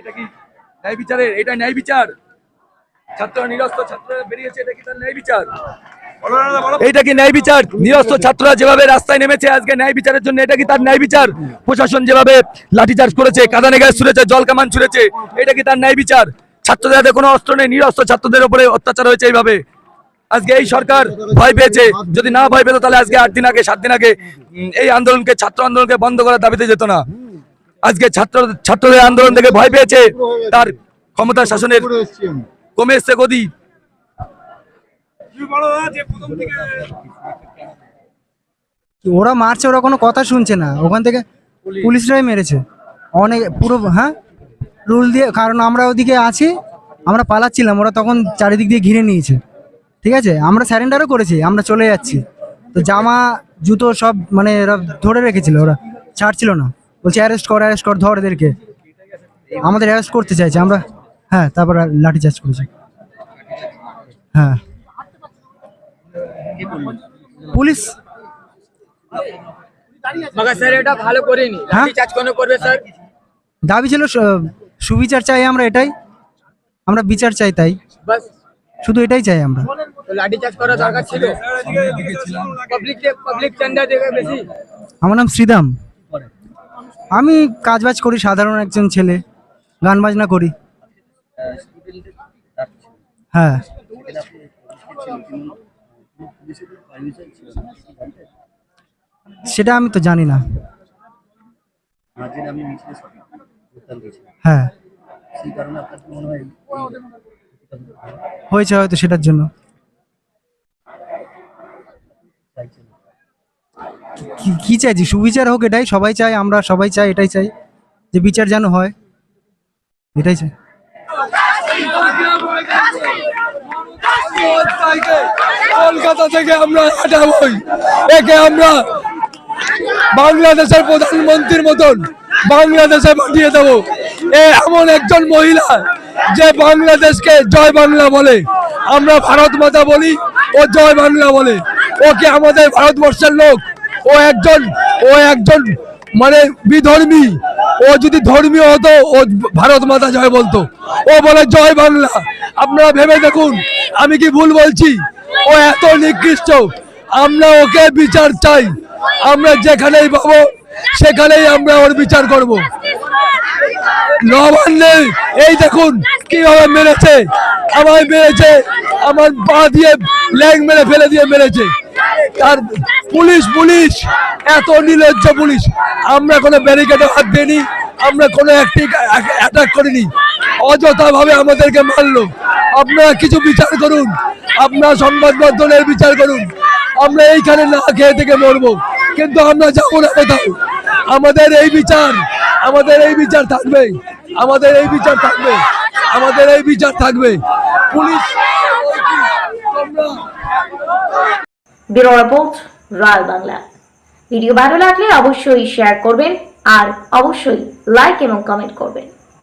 এটা কি ন্যায় বিচারের? এটা ন্যায় বিচার। ছাত্র নিরস্ত ছাত্ররা বেরিয়েছে, এটা কি তার ন্যায় বিচার? কি ন্যায় বিচার? নিরস্ত ছাত্ররা যেভাবে রাস্তায় নেমেছে আজকে ন্যায় বিচারের জন্য, এটা কি তার ন্যায় বিচার? প্রশাসন যেভাবে লাঠিচার্জ করেছে, কাদানে ছুড়েছে, জল কামান ছুড়েছে, এটা কি তার ন্যায় বিচার? ছাত্রদের হাতে কোনো অস্ত্র নেই, নিরস্ত ছাত্রদের উপরে অত্যাচার হয়েছে এইভাবে। আজকে এই সরকার ভয় পেয়েছে। যদি না ভয় পেত, তাহলে আজকে আট দিন আগে, সাত দিন আগে এই আন্দোলনকে, ছাত্র আন্দোলনকে বন্ধ করার দাবিতে যেত না। আজকে ছাত্র ছাত্রদের আন্দোলন থেকে ভয় পেয়েছে। তার ক্ষমতা শাসনের কমে এসছে গদি। ওরা মারছে ওরা কোনো কথা শুনছে না। ওখান থেকে পুলিশরাই মেরেছে। অনেক পুরো হ্যাঁ? রুল দিয়ে কারণ আমরা ওদিকে আছি আমরা পালাচ্ছিলাম ওরা তখন চারিদিক দিয়ে ঘিরে নিয়েছে। ঠিক আছে? আমরা স্যারেন্ডারও করেছি আমরা চলে যাচ্ছি। তো জামা জুতো সব মানে এরা ধরে রেখেছিল ওরা ছাড়ছিল না। বলছে অ্যারেস্ট কর অ্যারেস্ট কর ধর এদেরকে। আমাদের অ্যারেস্ট করতে চাইছে আমরা হ্যাঁ তারপর লাঠি চার্জ করেছে। হ্যাঁ। পুলিশ? স্যার এটা ভালো করেনি। হ্যাঁ? লাঠি চার্জ কেন করবে স্যার? দাবি ছিল সুবিচার চাই আমরা এটাই। আমরা বিচার চাই তাই। শুধু এটাই চাই আমরা। লাঠি চার্জ করা দরকার ছিল? পাবলিক পাবলিক চান্দা দেবে বেশি? আমার নাম শ্রীদাম। আমি কাজ বাজ করি, সাধারণ একজন ছেলে। গান বাজনা করি। হ্যাঁ। সেটা আমি তো জানি না। হ্যাঁ। হয়েছে হয়তো সেটার জন্য। কি- চাইছি সুবিচার হোক এটাই সবাই চাই আমরা সবাই চাই, এটাই চাই, যে বিচার যেন হয়, এটাই চাই। কলকাতা থেকে আমরা হাঁটাবই একে আমরা বাংলাদেশের প্রধানমন্ত্রীর মতন বাংলাদেশে পাঠিয়ে দেবো। এ এমন একজন মহিলা যে বাংলাদেশকে জয় বাংলা বলে, আমরা ভারত মাতা বলি ও জয় বাংলা বলে। ওকে আমাদের ভারতবর্ষের লোক? ও একজন ও একজন মানে বিধর্মী। ও যদি ধর্মীয় হতো, ও ভারত মাতা জয় বলতো। ও বলে, জয় বাংলা। আপনারা ভেবে দেখুন, আমি কি ভুল বলছি? ও এত নিকৃষ্ট, আমরা ওকে বিচার চাই। আমরা যেখানেই পাবো, সেখানেই আমরা ওর বিচার করব। নবান্নে, এই দেখুন, কীভাবে মেরেছে। আমায় মেরেছে, আমার পা দিয়ে ল্যাং মেরে ফেলে দিয়ে মেরেছে। তার পুলিশ পুলিশ, এত নির্লজ্জ পুলিশ। আমরা কোনো ব্যারিকেডে হাত দিইনি, আমরা কোনো একটি অ্যাটাক করিনি। অযথা ভাবে আমাদেরকে মারলো। আপনারা কিছু বিচার করুন। আপনারা সংবাদ মাধ্যমের বিচার করুন। আমরা এইখানে না খেয়ে থেকে মরবো। কিন্তু আমরা যাব না কোথাও আমাদের এই বিচার, আমাদের এই বিচার থাকবে। আমাদের এই বিচার থাকবে। আমাদের এই বিচার থাকবে। Police bureau report, royal Bangla. Video ভালো লাগলে অবশ্যই শেয়ার করবেন আর অবশ্যই লাইক এবং কমেন্ট করবেন।